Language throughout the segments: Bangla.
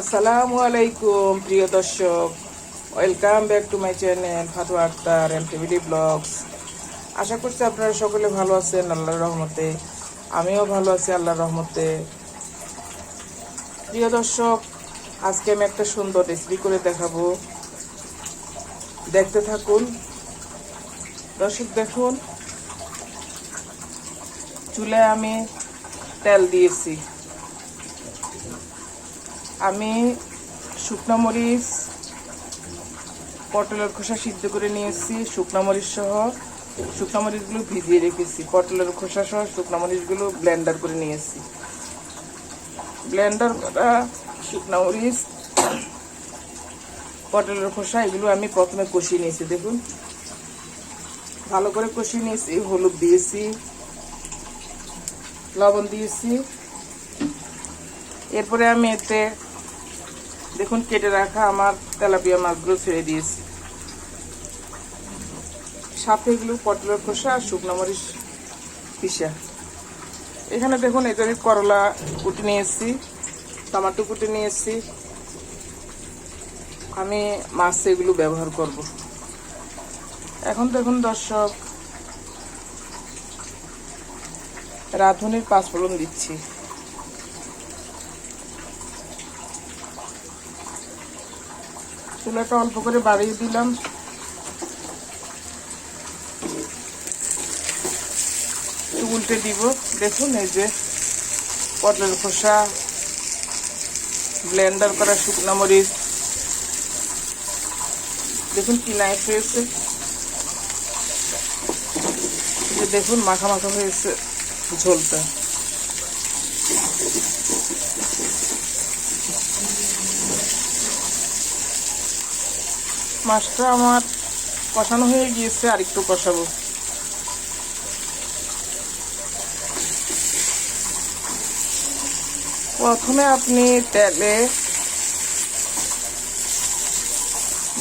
আসসালামু আলাইকুম, প্রিয় দর্শক। Welcome back to my channel Fatua Akter M TVD blogs আশা করছি আপনারা সকলে ভালো আছেন, আল্লাহর রহমতে। আমিও ভালো আছি, আল্লাহর রহমতে। প্রিয় দর্শক, আজকে আমি একটা সুন্দর রেসিপি করে দেখাবো। দেখতে থাকুন। দর্শক, দেখুন। চুলে আমি তেল দিয়েছি। আমি শুকনো মরিচ, পটলের খোসা সিদ্ধ করে নিয়েছি, শুকনো মরিচ সহ। শুকনো মরিচগুলো ভিজিয়ে রেখেছি। পটলের খোসা সহ শুকনো মরিচগুলো ব্লেন্ডার করে নিয়েছি। ব্লেন্ডার করা শুকনো মরিচ, পটলের খোসা, এগুলো আমি প্রথমে কষিয়ে নিয়েছি, দেখুন। ভালো করে কষিয়ে নিয়েছি, হলুদ দিয়েছি, লবণ দিয়েছি। এরপরে আমি এতে দেখুন, কেটে রাখা আমার তেলাপিয়া মাছগুলো ছেড়ে দিয়েছি। সাথে এগুলো পটলের খোসা আর শুকনো মরিচ পিসা এখানে দেখুন আমি করলা কুটি নিয়েছি, টমাটো কুটি নিয়েছি। আমি মাছ এগুলো ব্যবহার করব। এখন দেখুন, দর্শক, রাঁধুনির পাঁচফোড়ন দিচ্ছি। চুলাটা অল্প করে বাড়িয়ে দিলাম। উল্টে দিব। দেখুন, এই যে পটলের খোসা ব্লেন্ডার করা শুকনো মরিচ। দেখুন কি নাইস হয়েছে। দেখুন, মাখা মাখা হয়েছে ঝোলটা। মাছটা আমার কষানো হয়ে গিয়েছে আর একটু কষাবো। প্রথমে আপনি তেলে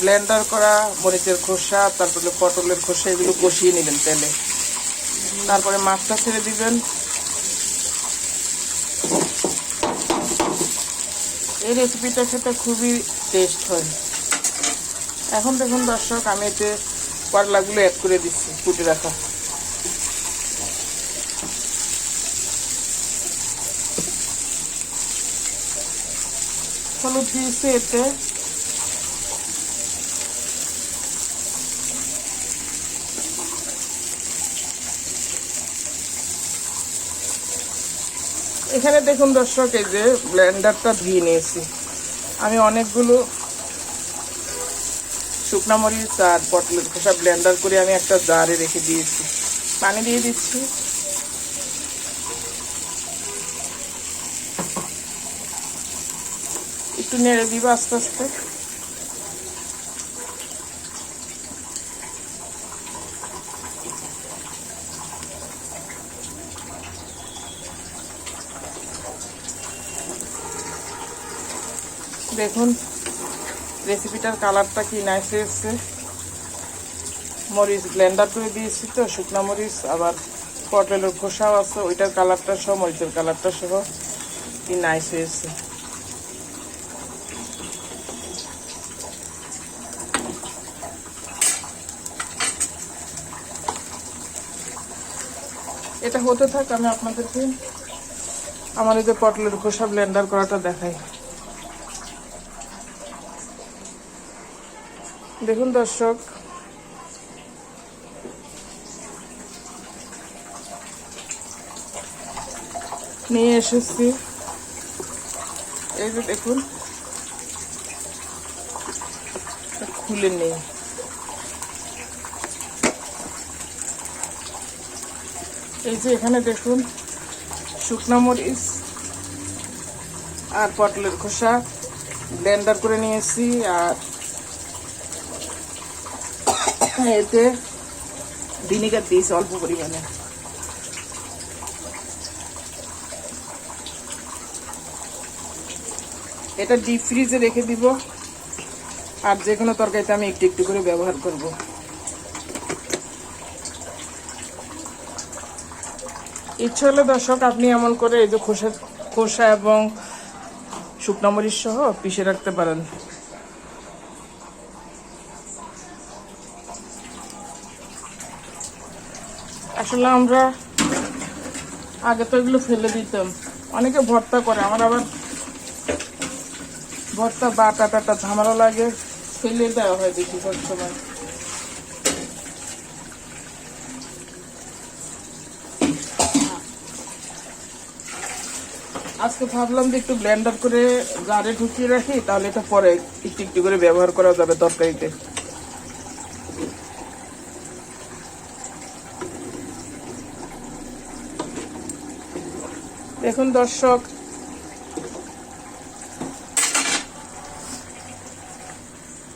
ব্লেন্ডার করা মরিচের খোসা, তারপরে পটলের খোসা, এগুলো কষিয়ে নেবেন তেলে। তারপরে মাছটা ছেড়ে দিবেন। এই রেসিপিটা খেতে খুবই টেস্ট হয়। এখন দেখুন দর্শক, আমি এতে করলাগুলো অ্যাড করে দিচ্ছি, কুটে রাখা। হলুদ দিয়েছি এতে। এখানে দেখুন দর্শক, এই যে ব্লেন্ডারটা ধুয়ে নিয়েছি। আমি অনেকগুলো শুকনো মরিচ আর পটলের খোসা ব্লেন্ডার করে আমি একটা জারে রেখে দিয়েছি। পানি দিয়ে দিচ্ছি। একটু নেড়ে দিব আস্তে আস্তে। দেখুন রেসিপিটার কালারটা কি নাইস এসছে মরিচ ব্লেন্ডার করে দিয়েছি তো, শুকনা মরিচ, আবার পটলের খোসাও আছে, ওইটার কালারটা সহ, মরিচের কালারটা সহ, কি নাইস হয়েছে। এটা হতে থাক, আমি আপনাদেরকে আমার এই যে পটলের খোসা ব্লেন্ডার করাটা দেখাই। দেখুন দর্শক। নিয়ে এসেছি। এই যে দেখুন। খুলে নেই। এই যে এখানে দেখুন, শুকনা মরিচ আর পটলের খোসা ব্লেন্ডার করে নিয়েছি আর এতে ভিনিগার দিয়েছি অল্প পরিমাণে। এটা ডিপ ফ্রিজে রেখে দিব। আর যে কোনো তরকারিতে আমি একটু একটু করে ব্যবহার করব। ইচ্ছে হলে দর্শক, আপনি এমন করে এই যে খোসা খোসা এবং শুকনো মরিচ সহ পিষে রাখতে পারেন। আসলে আমরা আগে তো এগুলো ফেলে দিতাম। অনেকে ভর্তা করে, আমার আবার ভর্তা বাটা টাটা ঝামেলা লাগে, ফেলে দেওয়া হয় দেখি সব সময়। আজকে ভাবলাম যে একটু ব্লেন্ডার করে জারে ঢুকিয়ে রাখি, তাহলে এটা পরে একটু একটু করে ব্যবহার করা যাবে তরকারিতে। দেখুন দর্শক।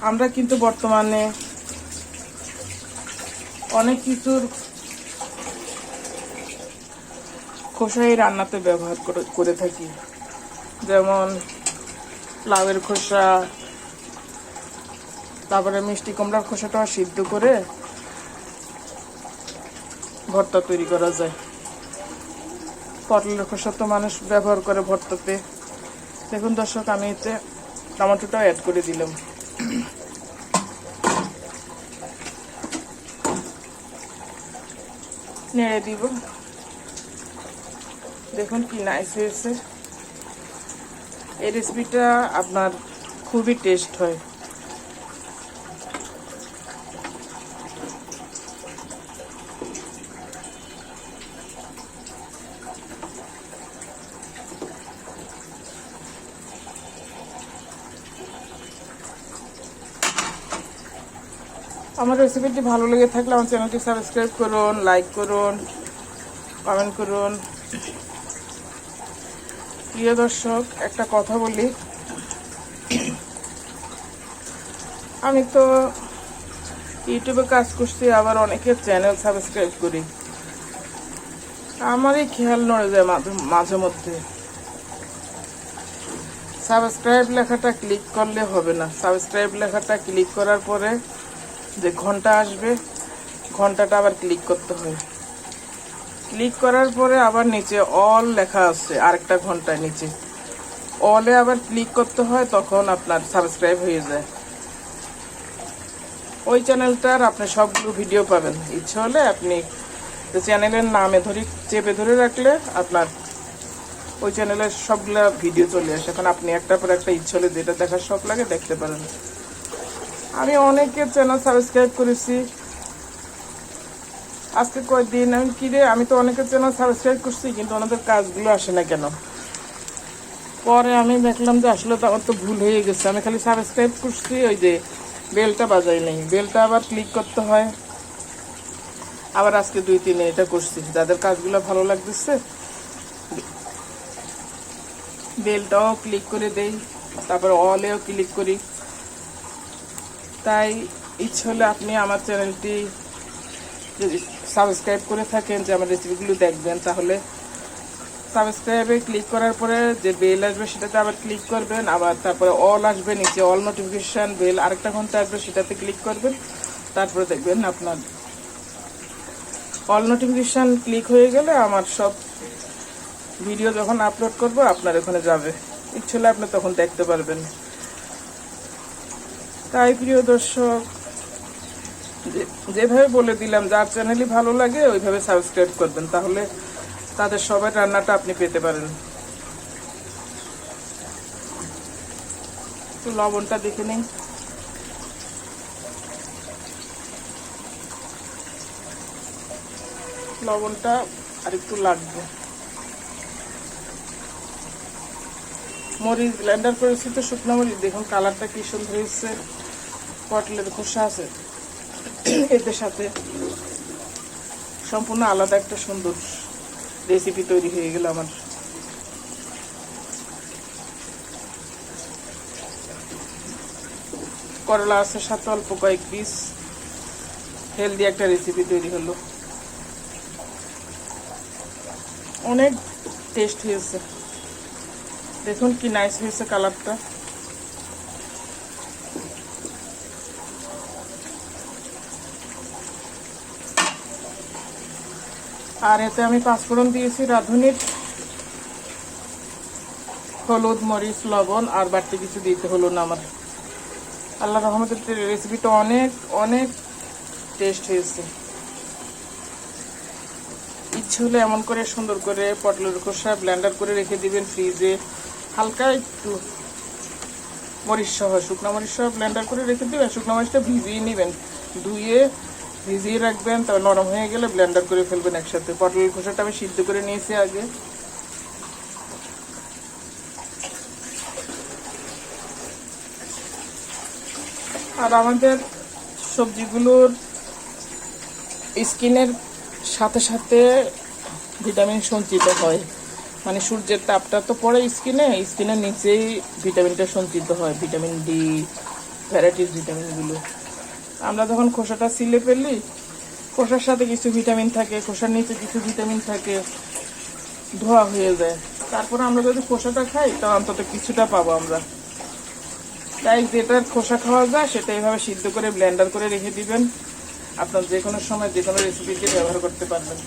আমরা কিন্তু বর্তমানে অনেক কিছুর খোসাই রান্নাতে ব্যবহার করে- থাকি। যেমন লাউয়ের খোসা, তারপরে মিষ্টি কুমড়ার খোসাটা সিদ্ধ করে ভর্তা তৈরি করা যায়। পটলের খোসা তো মানুষ ব্যবহার করে ভর্তাতে দেখুন দর্শক, আমি এতে টমেটোটাও অ্যাড করে দিলাম। নেড়ে দিব। দেখুন কি নাইস হয়েছে। এই রেসিপিটা আপনার খুবই টেস্ট হয়। আমার রেসিপিটি ভালো লেগে থাকলে আমার চ্যানেলটি সাবস্ক্রাইব করুন লাইক করুন কমেন্ট করুন। প্রিয় দর্শক, একটা কথা বলি। আমি তো ইউটিউবে কাজ করছি, আবার অনেকের চ্যানেল সাবস্ক্রাইব করি। আমারই খেয়াল নড়ে যায় মাঝে- মাঝে মধ্যে। সাবস্ক্রাইব লেখাটা ক্লিক করলে হবে না। সাবস্ক্রাইব লেখাটা ক্লিক করার পরে যে ঘণ্টা আসবে, ঘন্টাটা আবার ক্লিক করতে হয়। ক্লিক করার পরে আবার নিচে অল লেখা আছে, আরেকটা ঘণ্টার নিচে। অলে আবার ক্লিক করতে হয়, তখন আপনার সাবস্ক্রাইব হয়ে যায়। ওই চ্যানেলটার আপনি সবগুলো ভিডিও পাবেন। ইচ্ছে হলে আপনি চ্যানেলের নামে ধরে, চেপে ধরে রাখলে আপনার ওই চ্যানেলের সবগুলা ভিডিও চলে আসে। এখন আপনি একটা পর একটা ইচ্ছে হলে যেটা দেখার শখ লাগে, দেখতে পারেন। আমি অনেকের চ্যানেল সাবস্ক্রাইব করেছি। আজকে কয়েকদিন আমি কি রে? আমি তো অনেকের চ্যানেল সাবস্ক্রাইব করছি, কিন্তু ওনাদের কাজগুলো আসে না কেন? পরে আমি দেখলাম যে আসলে তো আমার তো ভুল হয়ে গেছে। আমি খালি সাবস্ক্রাইব করছি, ওই যে বেলটা বাজাই নাই। বেলটা আবার ক্লিক করতে হয়। আবার আজকে দুই তিন এটা করছি। যাদের কাজগুলো ভালো লাগতেছে, বেলটাও ক্লিক করে দেই। তারপর অলেও ক্লিক করি। তাই ইচ্ছে হলে আপনি আমার চ্যানেলটি যদি সাবস্ক্রাইব করে থাকেন, যে আমার রেসিপিগুলো দেখবেন, তাহলে সাবস্ক্রাইবে ক্লিক করার পরে যে বেল আসবে সেটাতে আবার ক্লিক করবেন, আবার তারপরে অল আসবে, নিচে অল নোটিফিকেশান বেল আরেকটা ঘণ্টা আসবে সেটাতে ক্লিক করবেন, তারপরে দেখবেন আপনার অল নোটিফিকেশান ক্লিক হয়ে গেলে আমার সব ভিডিও যখন আপলোড করব, আপনার ওখানে যাবে। ইচ্ছে হলে আপনি তখন দেখতে পারবেন। তাই প্রিয় দর্শক যেভাবে বলে দিলাম, যার চ্যানেলই ভালো লাগে, ওইভাবে সাবস্ক্রাইব করবেন, তাহলে তাদের সবাই রান্নাটা আপনি পেতে পারেন। একটু লবণটা দেখে নিন। লবণটা আর একটু লাগবে। মরিচ ব্লেন্ডার করেছি তো শুকনো মরিচ। দেখুন কালারটা কি সুন্দর হয়েছে। পটলের খোসা আছে। এদের সাথে সম্পূর্ণ আলাদা একটা সুন্দর রেসিপি তৈরি হয়ে গেল আমার। করলা আছে সাথে অল্প কয়েক পিস হেলদি একটা রেসিপি তৈরি হলো। অনেক টেস্ট হয়েছে। দেখুন কি নাইস হয়েছে কালারটা আর এতে আমি পাঁচফোড়ন দিয়েছি রাঁধুনির। হলুদ, মরিচ, লবণ, আর বাড়তি কিছু দিতে হলো না আমার। আল্লাহ রহমতের রেসিপিটা অনেক অনেক টেস্ট হয়েছে। ইচ্ছে হলে এমন করে সুন্দর করে পটলের খোসা ব্লেন্ডার করে রেখে দিবেন ফ্রিজে হালকা একটু মরিচ সহ, শুকনো মরিচ সহ ব্লেন্ডার করে রেখে দিবেন, শুকনো মরিচটা ভিজিয়ে নেবেন। ধুয়ে ভিজিয়ে রাখবেন, তারপর নরম হয়ে গেলে ব্লেন্ডার করে ফেলবেন একসাথে। পটলের খোসাটা আমি সিদ্ধ করে নিয়েছি আগে। আর আমাদের সবজিগুলোর স্কিনের সাথে সাথে ভিটামিন সঞ্চিত হয়। মানে সূর্যের তাপটা তো পড়ে স্কিনে, স্কিনের নিচেই ভিটামিনটা সঞ্চিত হয়, ভিটামিন ডি, ভ্যারাইটিস ভিটামিনগুলো। আমরা যখন খোসাটা সিলে ফেললি খোসার সাথে কিছু ভিটামিন থাকে, খোসার নিচে কিছু ভিটামিন থাকে, ধোয়া হয়ে যায়। তারপরে আমরা যদি খোসাটা খাই তা অন্তত কিছুটা পাবো আমরা। তাই যেটার খোসা খাওয়া যায়, সেটা এইভাবে সিদ্ধ করে, ব্লেন্ডার করে রেখে দিবেন। আপনার যে কোনো সময় যে কোনো রেসিপিতে ব্যবহার করতে পারবেন।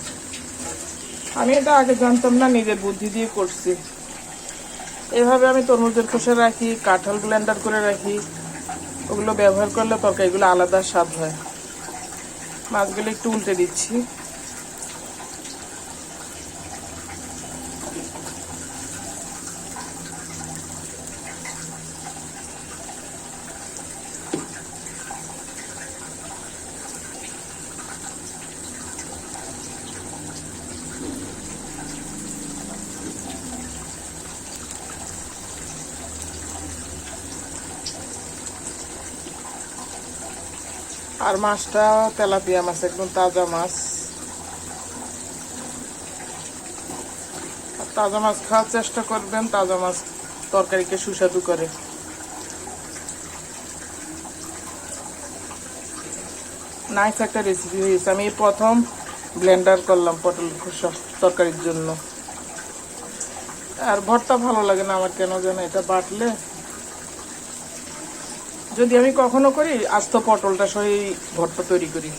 আমি এটা আগে জানতাম না, নিজের বুদ্ধি দিয়ে করছি। এভাবে আমি তরমুজের খোসা রাখি, কাঁঠাল ব্লেন্ডার করে রাখি। ওগুলো ব্যবহার করলে তরকারিগুলো আলাদা স্বাদ হয়। মাছগুলো একটু উল্টে দিচ্ছি। আর মাছটা তেলাপিয়া মাছ, একদম তাজা মাছ। তাজা মাছ খাওয়ার চেষ্টা করবেন, তাজা মাছ তরকারিকে সুস্বাদু করে। নাইস একটা রেসিপি হয়েছে। আমি প্রথম ব্লেন্ডার করলাম পটল খোসা তরকারির জন্য। আর ভর্তা ভালো লাগে না আমার, কেন যেন এটা বাটলে যদি আমি কখনো করি, আস্ত পটলটা সহি ভর্তা তৈরি করি।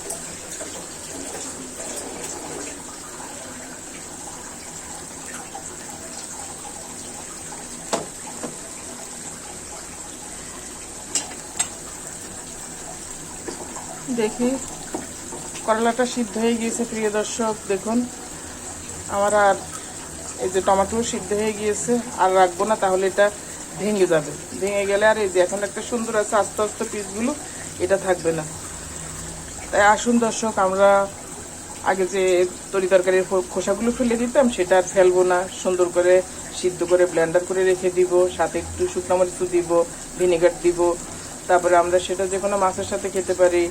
দেখি, করলাটা সিদ্ধ হয়ে গিয়েছে, প্রিয় দর্শক, দেখুন। আমার আর এই যে টমেটো সিদ্ধ হয়ে গিয়েছে, আর রাখব না, তাহলে এটা ভেঙে যাবে। ভেঙে গেলে আর এই যে এখন একটা সুন্দর আছে আস্তে আস্তে পিসগুলো, এটা থাকবে না। তাই আসুন দর্শক, আমরা আগে যে তরি তরকারির খোসাগুলো ফেলে দিতাম, সেটা আর ফেলব না। সুন্দর করে সিদ্ধ করে ব্লেন্ডার করে রেখে দিব, সাথে একটু শুকনো মরিচ দিব ভিনেগার দিব। তারপরে আমরা সেটা যে কোনো মাছের সাথে খেতে পারি।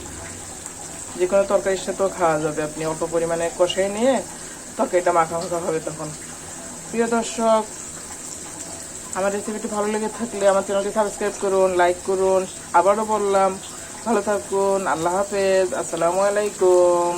যে কোনো তরকারির সাথেও খাওয়া যাবে। আপনি অল্প পরিমাণে কষাই নিয়ে তরকারিটা মাখা মাখা হবে তখন। প্রিয় দর্শক আমার রেসিপিটি ভালো লেগে থাকলে আমার চ্যানেলটি সাবস্ক্রাইব করুন লাইক করুন। আবারও বললাম, ভালো থাকুন, আল্লাহ হাফেজ, আসসালামু আলাইকুম।